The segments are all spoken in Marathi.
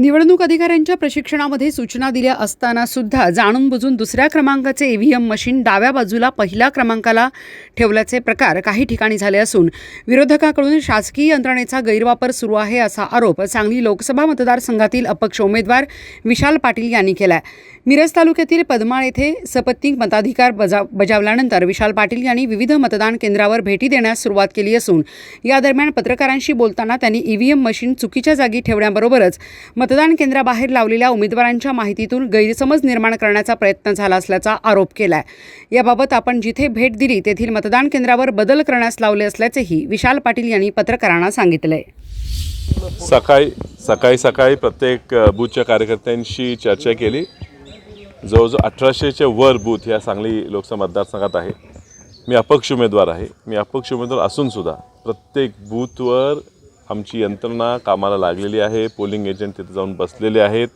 निवडणूक अधिकाऱ्यांच्या प्रशिक्षणामध्ये सूचना दिल्या असताना सुद्धा जाणून बुजून दुसऱ्या क्रमांकाचे ईव्हीएम मशीन डाव्या बाजूला पहिल्या क्रमांकाला ठेवल्याचे प्रकार काही ठिकाणी झाले असून विरोधकाकडून शासकीय यंत्रणेचा गैरवापर सुरू आहे असा आरोप सांगली लोकसभा मतदारसंघातील अपक्ष उमेदवार विशाल पाटील यांनी केला मिरज तालुक्यातील पदमाळ येथे सपत्नीक मताधिकार बजा बजावल्यानंतर विशाल पाटील यांनी विविध मतदान केंद्रावर भेटी देण्यास सुरुवात केली असून या दरम्यान पत्रकारांशी बोलताना त्यांनी ईव्हीएम मशीन चुकीच्या जागी ठेवण्याबरोबरच मतदान केंद्राबाहेर लावलेल्या उमेदवारांच्या माहितीतून गैरसमज निर्माण करण्याचा प्रयत्न झाला असल्याचा आरोप केलाय. याबाबत आपण जिथे भेट दिली तेथील मतदान केंद्रावर बदल करण्यास लावले असल्याचेही विशाल पाटील यांनी पत्रकारांना सांगितलंय. सकाळी सकाळी सकाळी प्रत्येक बूथच्या कार्यकर्त्यांशी चर्चा केली. जवळजवळ अठराशेचे वर बूथ या सांगली लोकसभा मतदारसंघात आहे. मी अपक्ष उमेदवार आहे. मी अपक्ष उमेदवार असूनसुद्धा प्रत्येक बूथवर आमची यंत्रणा कामाला लागलेली आहे. पोलिंग एजंट तिथे जाऊन बसलेले आहेत.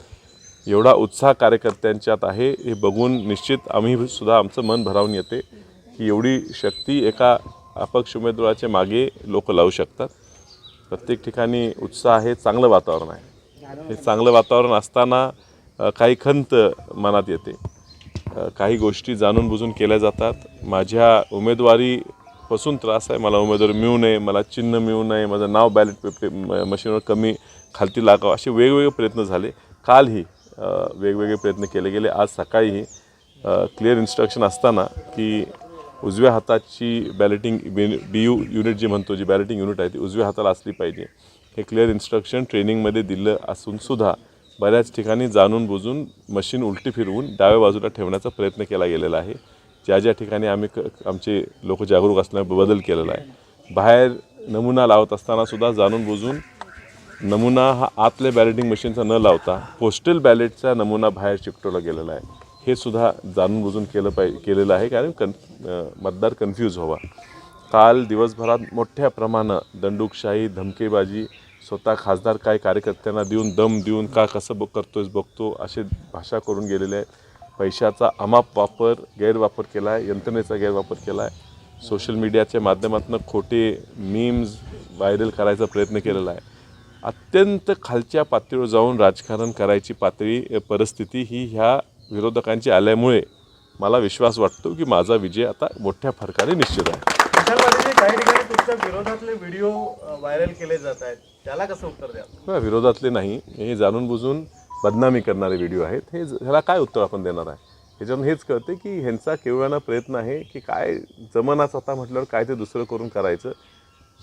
एवढा उत्साह कार्यकर्त्यांच्यात आहे हे बघून निश्चित आम्ही सुद्धा आमचं मन भरावून येते की एवढी शक्ती एका अपक्ष उमेदवाराच्या मागे लोक लावू शकतात. प्रत्येक ठिकाणी उत्साह आहे चांगलं वातावरण आहे. हे चांगलं वातावरण असताना काही खंत मनात येते. काही गोष्टी जाणून बुजून केल्या जातात. माझ्या उमेदवारी पासून त्रास आहे. मला उमेदवारी मिळू नये मला चिन्ह मिळू नये माझं नाव बॅलेट पेपर मशीनवर कमी खालती लागावं असे वेगवेगळे प्रयत्न झाले. कालही वेगवेगळे प्रयत्न केले गेले. आज सकाळीही क्लिअर इन्स्ट्रक्शन असताना की उजव्या हाताची बॅलेटिंग बी यू युनिट जी म्हणतो जी बॅलेटिंग युनिट आहे ती उजव्या हाताला असली पाहिजे. हे क्लिअर इन्स्ट्रक्शन ट्रेनिंगमध्ये दिलं असूनसुद्धा बऱ्याच ठिकाणी जाणून बुजून मशीन उलटी फिरवून डाव्या बाजूला ठेवण्याचा प्रयत्न केला गेलेला आहे. ज्या ज्या ठिकाणी आम्ही क आमचे लोक जागरूक असल्याने बदल केलेला आहे. बाहेर नमुना लावत असताना सुद्धा जाणून बुजून नमुना हा आतल्या बॅलेटिंग मशीनचा न लावता पोस्टल बॅलेटचा नमुना बाहेर चिकटवला गेलेला आहे. हे सुद्धा जाणून बुजून केलं पाहिजे केलेलं आहे. कारण कन मतदार कन्फ्यूज व्हावा. काल दिवसभरात मोठ्या प्रमाणात दंडुकशाही धमकेबाजी स्वतः खासदार काय कार्यकर्त्यांना देऊन दम देऊन का कसं बघ करतोयस बघतो असे भाषा करून गेलेले आहेत. पैशाचा अमाप वापर गैरवापर केला आहे यंत्रणेचा गैरवापर केला आहे सोशल मीडियाच्या माध्यमातून खोटे मीम्स व्हायरल करायचा प्रयत्न केलेला आहे. अत्यंत खालच्या पातळीवर जाऊन राजकारण करायची पातळी परिस्थिती ही ह्या विरोधकांची आल्यामुळे मला विश्वास वाटतो की माझा विजय आता मोठ्या फरकाने निश्चित आहे. विशाल पाटील काही ठिकाणी तुमच्या विरोधातले व्हिडिओ व्हायरल केले जात आहेत. त्याला कसं उत्तर बघा, विरोधातले नाही हे जाणून बुजून बदनामी करणारे व्हिडिओ आहेत. हे ज- ह्याला काय उत्तर आपण देणार आहे? ह्याच्यातून हेच कळते की ह्यांचा केवळाना प्रयत्न आहे की काय जमनाच आता म्हटल्यावर काय ते दुसरं करून करायचं.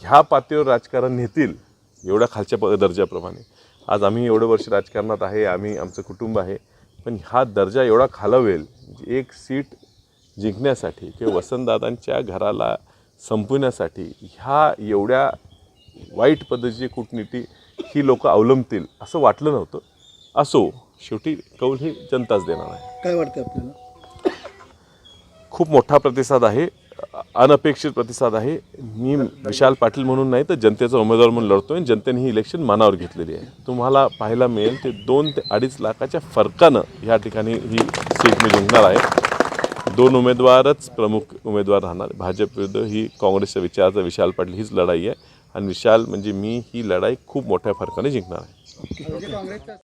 ह्या पातळीवर राजकारण नेतील एवढ्या खालच्या प दर्जाप्रमाणे. आज आम्ही एवढं वर्ष राजकारणात आहे आम्ही आमचं कुटुंब आहे पण हा दर्जा एवढा खालवेल एक सीट जिंकण्यासाठी किंवा वसंतदादांच्या घराला संपवण्यासाठी ह्या एवढ्या वाईट पद्धतीची कूटनीती ही लोकं अवलंबतील असं वाटलं नव्हतं. असो शेवटी कौल ही जनताच देणार आहे. काय वाटतं आपल्याला? खूप मोठा प्रतिसाद आहे अनपेक्षित प्रतिसाद आहे. मी विशाल पाटील म्हणून नाही तर जनतेचा उमेदवार म्हणून लढतोय आणि जनतेने ही इलेक्शन मनावर घेतलेली आहे. तुम्हाला पाहायला मिळेल ते दोन ते अडीच लाखाच्या फरकानं ह्या ठिकाणी ही सीट मी जिंकणार आहे. दोन उमेदवारच प्रमुख उमेदवार राहणार भाजप विरुद्ध ही काँग्रेसच्या विचाराचा विशाल पाटील हीच लढाई आहे. आणि विशाल म्हणजे मी ही लढाई खूप मोठ्या फरकाने जिंकणार आहे.